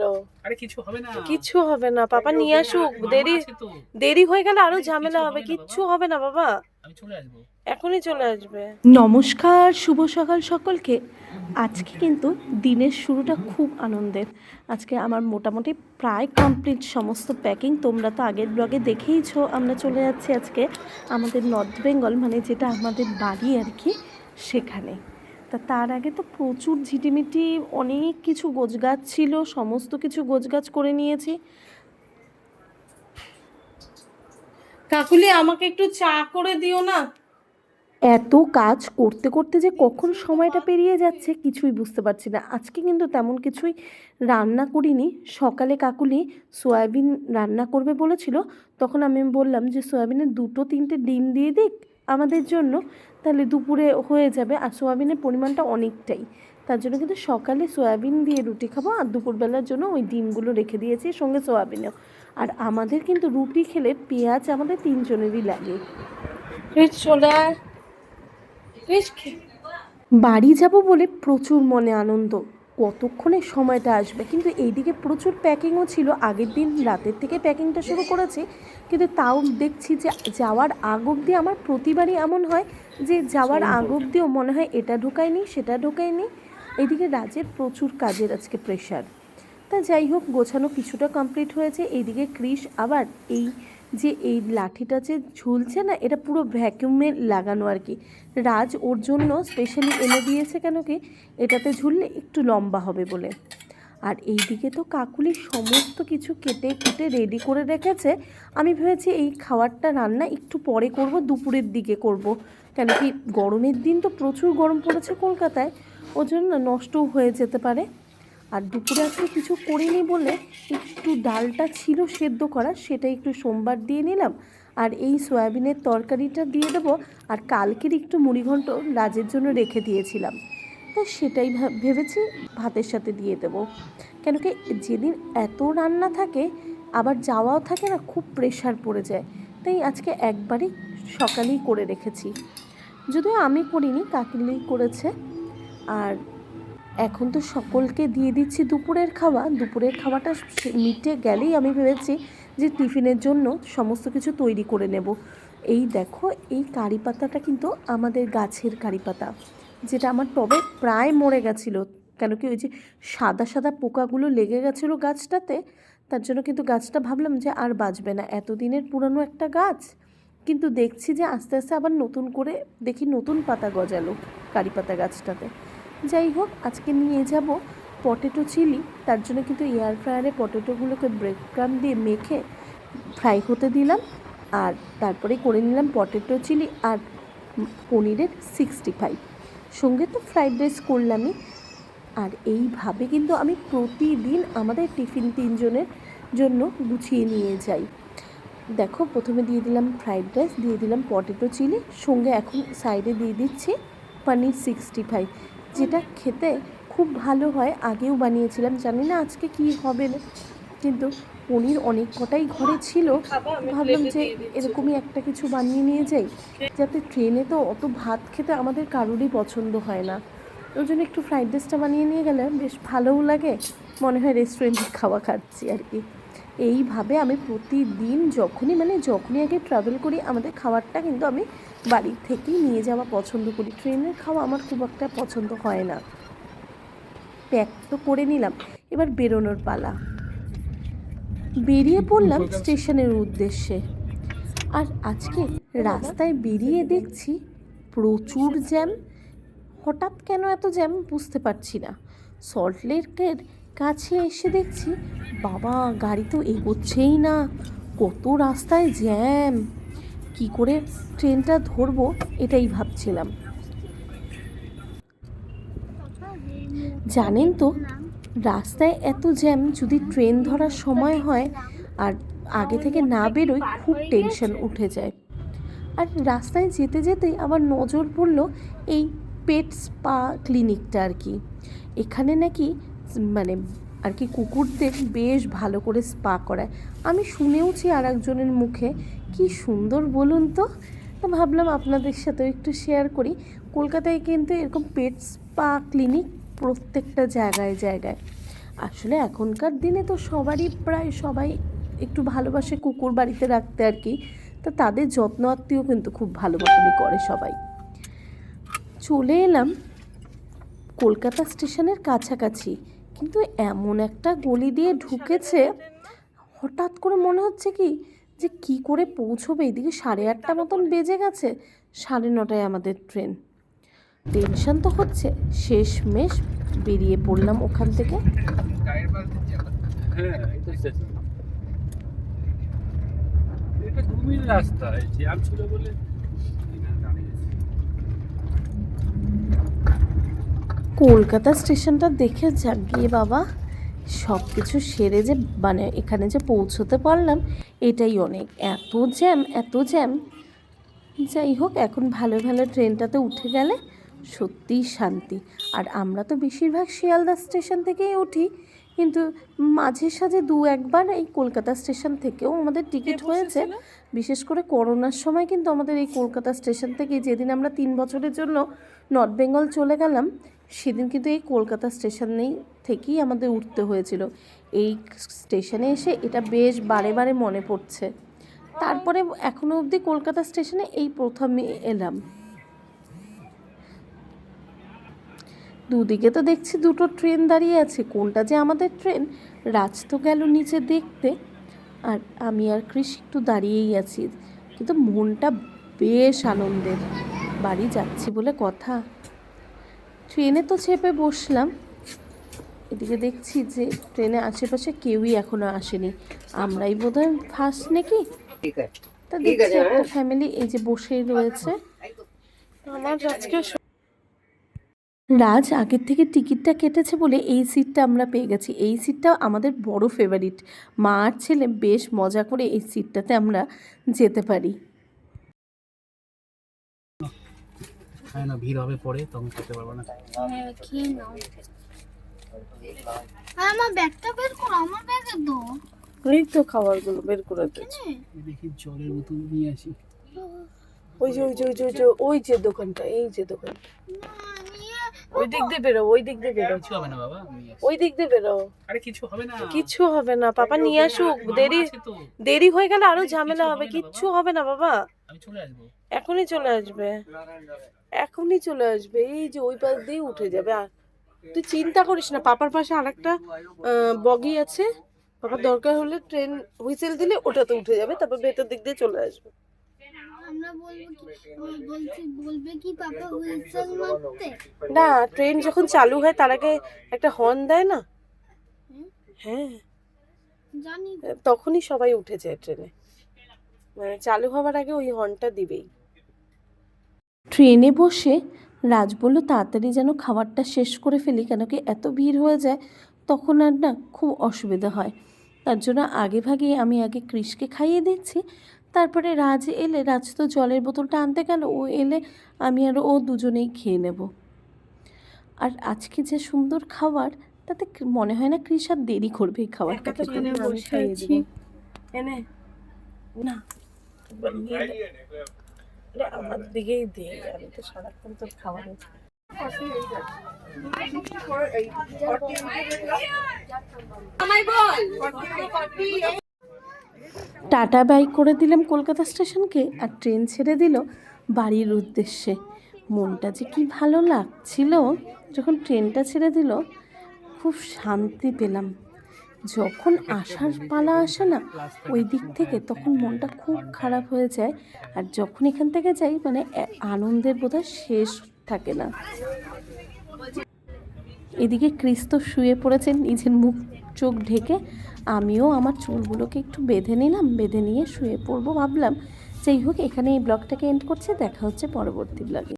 বেরো আরে কিছু হবে না। কিচ্ছু হবে না পাপা নিয়ে আসুক। দেরি দেরি হয়ে গেলে আরও ঝামেলা হবে হবে। কিচ্ছু হবে না বাবা। আমি চলে আসব। এখনই চলে আসবে। নমস্কার শুভ সকাল সকলকে। আজকে কিন্তু দিনের শুরুটা খুব আনন্দের। আজকে আমার মোটামুটি প্রায় কমপ্লিট সমস্ত প্যাকিং। তোমরা তো আগের ব্লগে দেখেইছো আমরা চলে যাচ্ছি আজকে আমাদের নর্থ বেঙ্গল মানে যেটা আমাদের বাড়ি আর কি সেখানে। তা তার আগে তো প্রচুর ঝিটিমিটি অনেক কিছু গোছগাছ ছিল সমস্ত কিছু গোছগাছ করে নিয়েছি। কাকুলি আমাকে একটু চা করে দিও না। এত কাজ করতে করতে যে কখন সময়টা পেরিয়ে যাচ্ছে কিছুই বুঝতে পারছি না। আজকে কিন্তু তেমন কিছুই রান্না করিনি। সকালে কাকুলি সয়াবিন রান্না করবে বলেছিল তখন আমি বললাম যে সয়াবিনের দুটো তিনটে ডিম দিয়ে দিক আমাদের জন্য তাহলে দুপুরে হয়ে যাবে আর সোয়াবিনের পরিমাণটা অনেকটাই। তার জন্য কিন্তু সকালে সয়াবিন দিয়ে রুটি খাব আর দুপুরবেলার জন্য ওই ডিমগুলো রেখে দিয়েছি সঙ্গে সয়াবিনও। আর আমাদের কিন্তু রুটি খেলে পেঁয়াজ আমাদের তিনজনেরই লাগে। চলে বাড়ি যাব বলে প্রচুর মনে আনন্দ। কতক্ষণে সময়টা আসবে? কিন্তু এইদিকে প্রচুর প্যাকিংও ছিল। আগের দিন রাতের থেকে প্যাকিংটা শুরু করেছি। কিন্তু তাও দেখছি যে যাওয়ার আগ অবধি আমার প্রতিবারই এমন হয় যে যাওয়ার আগ অবধিও মনে হয় এটা ঢোকায়নি সেটা ঢোকায়নি। এদিকে রাজের প্রচুর কাজের আজকে প্রেশার তা যাই হোক গোছানো কিছুটা কমপ্লিট হয়েছে। এইদিকে ক্রিস আবার এই যে এই লাঠিটা যে ঝুলছে না, এটা পুরো ভ্যাকিউমে লাগানো আর কি। রাজ ওর জন্য স্পেশালি এনে দিয়েছে কেন কি, এটাতে ঝুললে একটু লম্বা হবে বলে। আর এই দিকে তো কাকুলি সমস্ত কিছু কেটে কুটে রেডি করে রেখেছে। আমি ভেবেছি এই খাবারটা রান্না একটু পরে করব, দুপুরের দিকে করব। কেন কি গরমের দিন তো প্রচুর গরম পড়েছে কলকাতায় ওর জন্য নষ্টও হয়ে যেতে পারে। আর দুপুরে আজকে কিছু করিনি বলে একটু ডালটা ছিল সেদ্ধ করা, সেটা একটু সোমবার দিয়ে নিলাম। আর এই সয়াবিনের তরকারিটা দিয়ে দেবো আর কালকের একটু মুড়িঘণ্ট রাজের জন্য রেখে দিয়েছিলাম। তা সেটাই ভেবেছি ভাতের সাথে দিয়ে দেবো। কেন কি যেদিন এত রান্না থাকে, আবার যাওয়াও থাকে না, খুব প্রেশার পড়ে যায়। তাই আজকে একবারই সকালেই করে রেখেছি। যদিও আমি করিনি কাকিলেই করেছে। আর এখন তো সকলকে দিয়ে দিচ্ছি দুপুরের খাওয়া। দুপুরের খাওয়াটা মিটে গেলেই আমি ভেবেছি যে টিফিনের জন্য সমস্ত কিছু তৈরি করে নেব। এই দেখো, এই কারি পাতাটা কিন্তু আমাদের গাছের কারি পাতা, যেটা আমার টবে প্রায় মরে গেছিল। কেন কি ওই যে সাদা সাদা পোকাগুলো লেগে গেছিল গাছটাতে, তার জন্য কিন্তু গাছটা ভাবলাম যে আর বাঁচবে না। এতদিনের পুরানো একটা গাছ, কিন্তু দেখছি যে আস্তে আস্তে আবার নতুন করে দেখি নতুন পাতা গজালো কারি পাতা গাছটাতে। যাই হোক, আজকে নিয়ে যাব পটেটো চিলি তার জন্য কিন্তু এয়ার ফ্রায়ারে পটেটোগুলোকে ব্রেড ক্রাম দিয়ে মেখে ফ্রাই হতে দিলাম। আর তারপরে করে নিলাম পটেটো চিলি আর পনিরের সিক্সটি ফাইভ সঙ্গে তো ফ্রাইড রাইস করলামই। আর এইভাবে কিন্তু আমি প্রতিদিন আমাদের টিফিন তিনজনের জন্য গুছিয়ে নিয়ে যাই। দেখো, প্রথমে দিয়ে দিলাম ফ্রাইড রাইস দিয়ে দিলাম পটেটো চিলি সঙ্গে এখন সাইডে দিয়ে দিচ্ছি পনির সিক্সটি ফাইভ যেটা খেতে খুব ভালো হয় আগেও বানিয়েছিলাম। জানি না আজকে কি হবে না কিন্তু পনির অনেক কটাই ঘরে ছিল। ভাবলাম যে এরকমই একটা কিছু বানিয়ে নিয়ে যাই। যাতে ট্রেনে তো অত ভাত খেতে আমাদের কারোরই পছন্দ হয় না। ওই জন্য একটু ফ্রাইড রাইসটা বানিয়ে নিয়ে গেলে বেশ ভালোও লাগে। মনে হয় রেস্টুরেন্টে খাওয়া খাচ্ছি আর কি। এইভাবে আমি প্রতিদিন যখনই মানে যখনই আগে ট্রাভেল করি আমাদের খাবারটা কিন্তু আমি বাড়ি থেকেই নিয়ে যাওয়া পছন্দ করি। ট্রেনের খাওয়া আমার খুব একটা পছন্দ হয় না। প্যাক তো করে নিলাম। এবার বেরোনোর পালা। বেরিয়ে পড়লাম স্টেশনের উদ্দেশ্যে। আর আজকে রাস্তায় বেরিয়ে দেখছি প্রচুর জ্যাম। হঠাৎ কেন এত জ্যাম বুঝতে পারছি না। সল্টলেকের কাছে এসে দেখছি, বাবা, গাড়ি তো এগোচ্ছেই না। কত রাস্তায় জ্যাম। কি করে ট্রেনটা ধরবো এটাই ভাবছিলাম। জানেন তো, রাস্তায় এত জ্যাম যদি ট্রেন ধরার সময় হয়, আর আগে থেকে না বেরোই খুব টেনশন উঠে যায়। আর রাস্তায় যেতে যেতেই আবার নজর পড়ল এই পেট স্পা ক্লিনিকটা আর কি। এখানে নাকি মানে আর কি কুকুরদের বেশ ভালো করে স্পা করায়। আমি শুনেওছি আর একজনের মুখে, কি সুন্দর বলুন তো? ভাবলাম আপনাদের সাথেও একটু শেয়ার করি। কলকাতায় কিন্তু এরকম পেট স্পা ক্লিনিক প্রত্যেকটা জায়গায় জায়গায়। আসলে এখনকার দিনে তো সবারই প্রায় সবাই একটু ভালোবাসে কুকুর বাড়িতে রাখতে আর কি। তা তাদের যত্ন আত্মীয় কিন্তু খুব ভালো করে সবাই। চলে এলাম কলকাতা স্টেশনের কাছাকাছি। কিন্তু এমন একটা গলি দিয়ে ঢুকেছে, হঠাৎ করে মনে হচ্ছে কি, যে কি করে পৌঁছবে? এদিকে সাড়ে আটটা মতন বেজে গেছে, সাড়ে নটায় আমাদের ট্রেন। টেনশন তো হচ্ছে, শেষমেশ বেরিয়ে পড়লাম ওখান থেকে। হ্যাঁ রাস্তা বলে এখানে দাঁড়িয়েছি কলকাতা স্টেশনটা দেখে জাগিয়ে বাবা সব কিছু সেরে যে মানে এখানে যে পৌঁছতে পারলাম এটাই অনেক। এত জ্যাম এত জ্যাম। যাই হোক এখন ভালো ভালো ট্রেনটাতে উঠে গেলে সত্যিই শান্তি। আর আমরা তো বেশিরভাগ শিয়ালদা স্টেশন থেকেই উঠি কিন্তু মাঝে সাঝে দু একবার এই কলকাতা স্টেশন থেকেও আমাদের টিকিট হয়েছে। বিশেষ করে করোনার সময় কিন্তু আমাদের এই কলকাতা স্টেশন থেকে যেদিন আমরা তিন বছরের জন্য নর্থ বেঙ্গল চলে গেলাম সেদিন কিন্তু এই কলকাতা স্টেশনেই থেকেই আমাদের উঠতে হয়েছিল। এই স্টেশনে এসে এটা বেশ বারে বারে মনে পড়ছে। তারপরে এখনও অবধি কলকাতা স্টেশনে এই প্রথমে এলাম। দুদিকে তো দেখছি দুটো ট্রেন দাঁড়িয়ে আছে। কোনটা যে আমাদের ট্রেন? রাজ তো গেল নিচে দেখতে। আর আমি আর কৃষি একটু দাঁড়িয়েই আছি। কিন্তু মনটা বেশ আনন্দের। বাড়ি যাচ্ছি বলে কথা। ট্রেনে তো চেপে বসলাম। এদিকে দেখছি যে ট্রেনে আশেপাশে কেউই এখনও আসেনি। আমরাই বোধহয় ফার্স্ট নাকি? তা দেখছি একটা ফ্যামিলি এই যে বসেই রয়েছে। আমার আজকে রাজ আগের থেকে টিকিটটা কেটেছে বলে এই সিটটা আমরা পেয়ে গেছি। এই সিটটা আমাদের বড় ফেভারিট মা আর ছেলে বেশ মজা করে এই সিটটাতে আমরা যেতে পারি। হ্যাঁ না ভিড় হবে পরে তখন খেতে পারব না। হ্যাঁ খেয়ে নাও। আমার ব্যাগটা বের করো আমার ব্যাগে তো। এই তো খাবারগুলো বের করে দিচ্ছি দেখি জলের বোতল নিয়ে আসি। ওই যে ওই যে ওই যে ওই যে ওই যে দোকানটা এই যে দোকান ওই দিক দিয়ে বেরো ওই দিক দিয়ে বেরো। কিছু হবে না বাবা ওই দিক দিয়ে বেরো। আরে কিছু হবে না। কিচ্ছু হবে না পাপা নিয়ে আসুক দেরি দেরি হয়ে গেলে আরও ঝামেলা হবে হবে কিচ্ছু হবে না বাবা। আমি চলে আসব। এখনই চলে আসবে। এখনই চলে আসবে এই যে ওই পাশ দিয়ে উঠে যাবে। আর তুই চিন্তা করিস না পাপার পাশে আরেকটা বগি আছে। পাপার দরকার হলে ট্রেন হুইসেল দিলে ওটাতে উঠে যাবে তারপর ভেতর দিক দিয়ে চলে আসবে। আমরা বলব কি বল- বলছি বলবে কি পাপা হুইসেল মারতে? না ট্রেন যখন চালু হয় তার আগে একটা হর্ন দেয় না? হ্যাঁ। জানি। তখনই সবাই উঠে যায় ট্রেনে। মানে চালু হওয়ার আগে ওই হর্নটা দিবেই। ট্রেনে বসে রাজ বলল তাড়াতাড়ি যেন খাবারটা শেষ করে ফেলি কেন কি এত ভিড় হয়ে যায়? তখন আর না খুব অসুবিধা হয়। তার জন্য আগে ভাগে আমি আগে কৃষকে খাইয়ে দিচ্ছি। তারপরে রাজ এলে রাজ তো জলের বোতলটা আনতে গেল ও এলে আমি আর ও দুজনেই খেয়ে নেব। আর আজকে যে সুন্দর খাবার তাতে মনে হয় না কৃষ আর দেরি করবে এই খাবারটা। এনে না। আমার দিকেই দে আমি তো সারাক্ষণ তোর খাবার টাটা বাই করে দিলাম কলকাতা স্টেশনকে আর ট্রেন ছেড়ে দিল বাড়ির উদ্দেশ্যে। মনটা যে কি ভালো লাগছিল। যখন ট্রেনটা ছেড়ে দিল, খুব শান্তি পেলাম। যখন আসার পালা আসে না, ওই দিক থেকে তখন মনটা খুব খারাপ হয়ে যায়। আর যখন এখান থেকে যাই মানে আনন্দের বোধহয় শেষ থাকে না। এদিকে ক্রিস্ত শুয়ে পড়েছেন নিজের মুখ চোখ ঢেকে। আমিও আমার চুলগুলোকে একটু বেঁধে নিলাম, বেঁধে নিয়ে শুয়ে পড়ব ভাবলাম। যাই হোক এখানে এই ব্লগটাকে এন্ড করছে, দেখা হচ্ছে পরবর্তী ব্লগে।